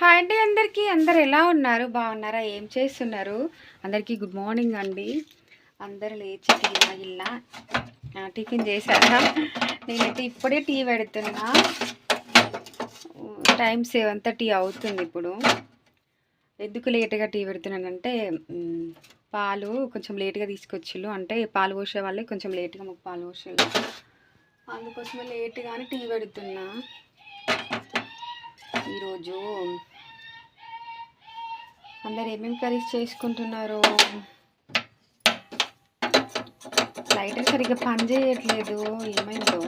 Hi అండి అందరికీ. అందరు ఎలా ఉన్నారు? బాగున్నారా? ఏం చేస్తున్నారు? అందరికీ గుడ్ మార్నింగ్ అండి. అందరు లేచి టీ తాగిల్లా. టిఫిన్ చేశారా? నేనైతే ఇప్పుడే టీ పెడుతున్నా. టైం సెవెన్ థర్టీ అవుతుంది ఇప్పుడు. ఎందుకు లేట్గా టీ పెడుతున్నానంటే పాలు కొంచెం లేట్గా తీసుకొచ్చిళ్ళు. అంటే పాలు పోసే వాళ్ళే కొంచెం లేట్గా మాకు పాలు పోసేళ్ళు. అందుకోసమే లేట్గానే టీ పెడుతున్నా. ఈరోజు అందరు ఏమేమి కర్రీస్ చేసుకుంటున్నారు? లైటర్ సరిగ్గా పని చేయట్లేదు. ఏమైందో?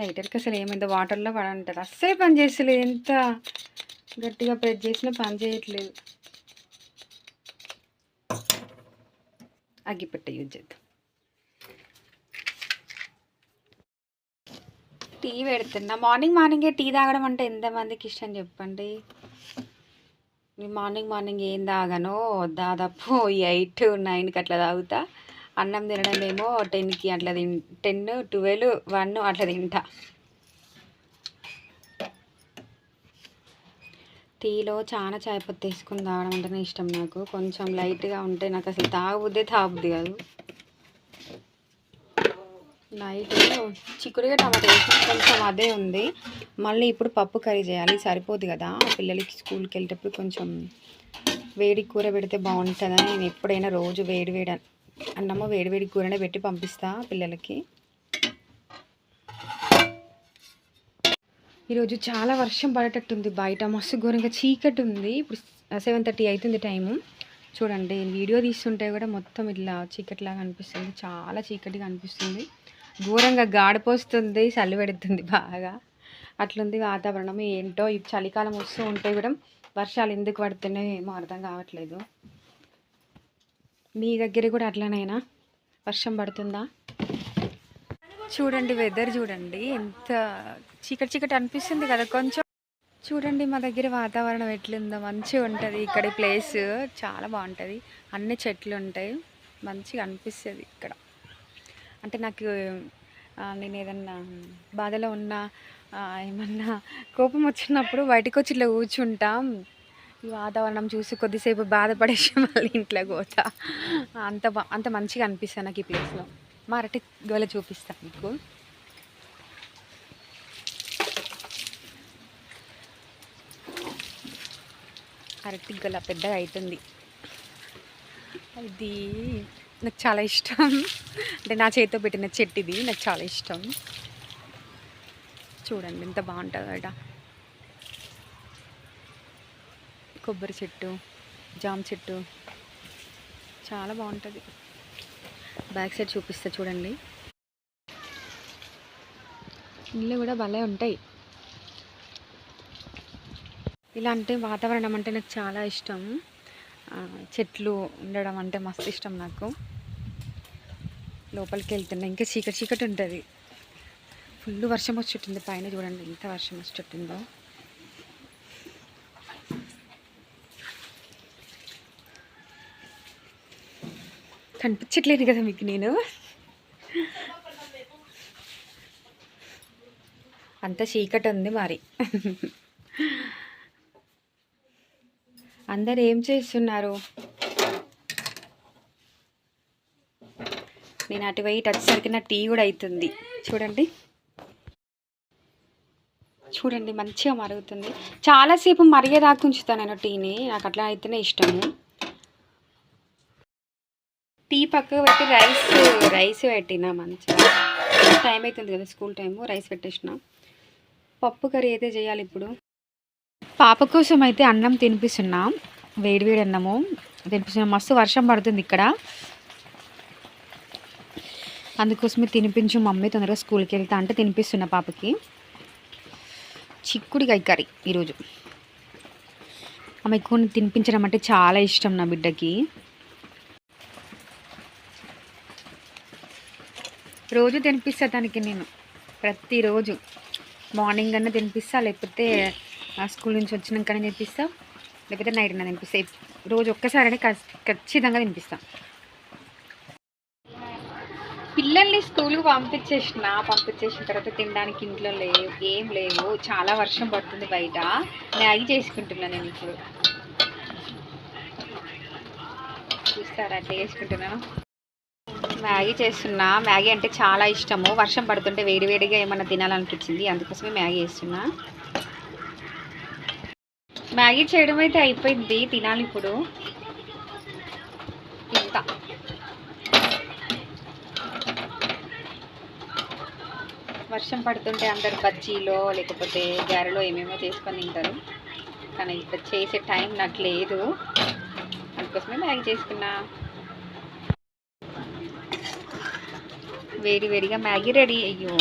లైటర్కి అసలు ఏమైందో? వాటర్లో పడంటారు అస్సలు పని చేస్తలేదు. ఎంత గట్టిగా ప్రెస్ చేసినా పని చేయట్లేదు. అగ్గిపెట్ట యూజ్ చేద్దాం. టీ పెడుతున్నా. మార్నింగ్ మార్నింగే టీ తాగడం అంటే ఎంతమందికి ఇష్టం చెప్పండి? నేను మార్నింగ్ మార్నింగ్ ఏం తాగను? దాదాపు ఎయిట్ నైన్కి అట్లా తాగుతా. అన్నం తినడం ఏమో టెన్కి అట్లా తిన్ టెన్ ట్వెల్వ్ వన్ అట్లా తింటా. టీలో చాలా చాయ్ పత్తి వేసుకుని తాగడం అంటేనే ఇష్టం నాకు. కొంచెం లైట్గా ఉంటే నాకు అసలు తాగుద్దే తాగుద్ది కాదు. నైట్ చిక్కుడుగా టమాటా వేసిన కొంచెం అదే ఉంది. మళ్ళీ ఇప్పుడు పప్పు కర్రీ చేయాలి. సరిపోదు కదా. పిల్లలకి స్కూల్కి వెళ్ళేటప్పుడు కొంచెం వేడి కూర పెడితే బాగుంటుందని నేను ఎప్పుడైనా రోజు వేడి వేడి అన్నమో అన్నము వేడి వేడి కూరనే పెట్టి పంపిస్తా పిల్లలకి. ఈరోజు చాలా వర్షం పడేటట్టుంది. బయట మస్తు ఘోరంగా చీకటి ఉంది. ఇప్పుడు సెవెన్ థర్టీ అవుతుంది టైము. చూడండి వీడియో తీస్తుంటే కూడా మొత్తం ఇట్లా చీకటిలాగా అనిపిస్తుంది. చాలా చీకటిగా అనిపిస్తుంది. ఘోరంగా గాడిపోస్తుంది చలి పెడుతుంది బాగా. అట్లుంది వాతావరణం. ఏంటో ఈ చలికాలం వస్తూ ఉంటే కూడా వర్షాలు ఎందుకు పడుతున్నాయో ఏమో అర్థం కావట్లేదు. మీ దగ్గర కూడా అట్లనేనా? వర్షం పడుతుందా? చూడండి వెదర్ చూడండి. ఎంత చీకటి చీకటి అనిపిస్తుంది కదా కొంచెం. చూడండి మా దగ్గర వాతావరణం ఎట్లుందో. మంచిగా ఉంటుంది. ఇక్కడ ప్లేస్ చాలా బాగుంటుంది. అన్ని చెట్లు ఉంటాయి. మంచిగా అనిపిస్తుంది ఇక్కడ. అంటే నాకు నేను ఏదన్నా బాధలో ఉన్నా ఏమన్నా కోపం వచ్చినప్పుడు బయటకు వచ్చి ఇట్లా కూర్చుంటాం. ఈ వాతావరణం చూసి కొద్దిసేపు బాధపడేసి మళ్ళీ ఇంట్లోకి పోతా. అంత అంత మంచిగా అనిపిస్తుంది నాకు ఈ ప్లేస్లో మా అరటి గోల చూపిస్తాను మీకు. అరటి గొల పెద్దగా అవుతుంది. ఇది నాకు చాలా ఇష్టం. అంటే నా చేతితో పెట్టిన చెట్టిది నాకు చాలా ఇష్టం. చూడండి ఎంత బాగుంటుందట. కొబ్బరి చెట్టు జామ చెట్టు. చాలా బాగుంటుంది. బ్యాక్ సైడ్ చూపిస్తా చూడండి. ఇల్లు కూడా భలే ఉంటాయి. ఇలాంటి వాతావరణం అంటే నాకు చాలా ఇష్టం. చెట్లు ఉండడం అంటే మస్తు ఇష్టం నాకు. లోపలికి వెళ్తున్నా ఇంకా చీకటి చీకటి ఉంటుంది. ఫుల్ వర్షం వచ్చుట్టుంది పైన చూడండి ఎంత వర్షం వచ్చుట్టుందో. కనిపించట్లేదు కదా మీకు నేను. అంత చీకటి ఉంది మరి. అందరు ఏం చేస్తున్నారు? నేను అటు పోయి ఇటు వచ్చేసరికి నా టీ కూడా అవుతుంది చూడండి. చూడండి మంచిగా మరుగుతుంది. చాలాసేపు మరిగేదాకా ఉంచుతాను నేను టీని. నాకు అట్లా అయితేనే ఇష్టము. టీ పక్కకు పెట్టి రైస్ రైస్ పెట్టిన మంచిగా. టైం అవుతుంది కదా స్కూల్ టైము. రైస్ పెట్టేసిన. పప్పు కర్రీ అయితే చేయాలి ఇప్పుడు. పాప కోసం అయితే అన్నం తినిపిస్తున్నాం. వేడి వేడి అన్నము తినిపిస్తున్నాం. మస్తు వర్షం పడుతుంది ఇక్కడ. అందుకోసమే తినిపించు మమ్మీ తొందరగా స్కూల్కి వెళ్తా అంటే తినిపిస్తున్నా పాపకి. చిక్కుడికాయ కర్రీ ఈరోజు. ఆమె ఎక్కువ తినిపించడం అంటే చాలా ఇష్టం నా బిడ్డకి. రోజు తినిపిస్తా దానికి నేను. ప్రతిరోజు. మార్నింగ్ అన్న తినిపిస్తా లేకపోతే ఆ స్కూల్ నుంచి వచ్చినాకనే తినిపిస్తాం. లేకపోతే నైట్ నా తినిపిస్తాం. రోజు ఒక్కసారి ఖచ్చితంగా తినిపిస్తాం. పిల్లల్ని స్కూల్కి పంపించేసిన పంపించేసిన తర్వాత తినడానికి ఇంట్లో లేవు ఏం లేవు. చాలా వర్షం పడుతుంది బయట. మ్యాగీ చేసుకుంటున్నా నేను ఇప్పుడు. చూస్తారా అట్లా చేసుకుంటున్నాను మ్యాగీ చేస్తున్నా. మ్యాగీ అంటే చాలా ఇష్టము. వర్షం పడుతుంటే వేడివేడిగా ఏమైనా తినాలనిపించింది? అందుకోసమే మ్యాగీ చేస్తున్నా. మ్యాగీ చేయడం అయితే అయిపోయింది తినాలి ఇప్పుడు. ఇంకా వర్షం పడుతుంటే అందరు బజ్జీలో లేకపోతే గారెలో ఏమేమో చేసుకొని తింటారు. కానీ ఇప్పుడు చేసే టైం నాకు లేదు. అందుకోసమే మ్యాగీ చేసుకున్నా. వేడి వేడిగా మ్యాగీ రెడీ అయ్యో.